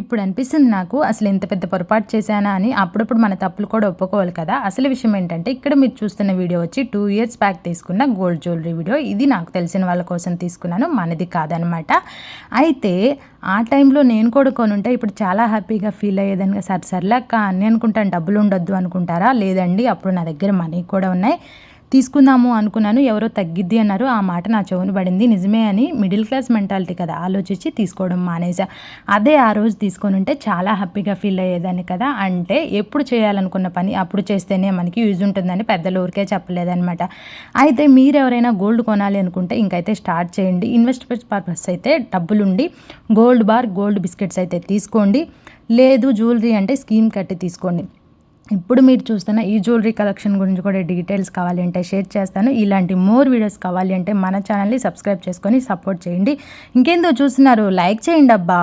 ఇప్పుడు అనిపిస్తుంది నాకు అసలు ఎంత పెద్ద పొరపాటు చేశానా అని అప్పుడప్పుడు మన తప్పులు కూడా ఒప్పుకోవాలి కదా. అసలు విషయం ఏంటంటే ఇక్కడ మీరు చూస్తున్న వీడియో వచ్చి టూ ఇయర్స్ బ్యాక్ తీసుకున్న గోల్డ్ జ్యువెలరీ వీడియో. ఇది నాకు తెలిసిన వాళ్ళ కోసం తీసుకున్నాను మనది కాదనమాట. అయితే ఆ టైంలో నేను కూడా కొనుంటే ఇప్పుడు చాలా హ్యాపీగా ఫీల్ అయ్యేదని సరే సర్లేక అని అనుకుంటాను డబ్బులు ఉండొద్దు అనుకుంటారా? లేదండి అప్పుడు నా దగ్గర మనీ కూడా ఉన్నాయి. తీసుకుందాము అనుకున్నాను ఎవరో తగ్గిద్ది అన్నారు. ఆ మాట నా చెవును పడింది. నిజమే అని మిడిల్ క్లాస్ మెంటాలిటీ కదా ఆలోచించి తీసుకోవడం మానేసా అదే ఆ రోజు తీసుకొని ఉంటే చాలా హ్యాపీగా ఫీల్ అయ్యేదాన్ని కదా. అంటే ఎప్పుడు చేయాలనుకున్న పని అప్పుడు చేస్తేనే మనకి యూజ్ ఉంటుందని పెద్దలు ఊరికే చెప్పలేదనమాట అయితే మీరు ఎవరైనా గోల్డ్ కొనాలి అనుకుంటే ఇంకైతే స్టార్ట్ చేయండి. ఇన్వెస్ట్మెంట్ పర్పస్ అయితే డబ్బులుండి గోల్డ్ బార్ గోల్డ్ బిస్కెట్స్ అయితే తీసుకోండి. లేదు జ్యువెలరీ అంటే స్కీమ్ కట్టి తీసుకోండి. ఇప్పుడు మీరు చూస్తున్న ఈ జ్యువెలరీ కలెక్షన్ గురించి కూడా డీటెయిల్స్ కావాలి అంటే షేర్ చేస్తాను. ఇలాంటి మోర్ వీడియోస్ కావాలి అంటే మన ఛానల్ని సబ్స్క్రైబ్ చేసుకొని సపోర్ట్ చేయండి. ఇంకేందో చూస్తున్నారు? లైక్ చేయండి అబ్బా.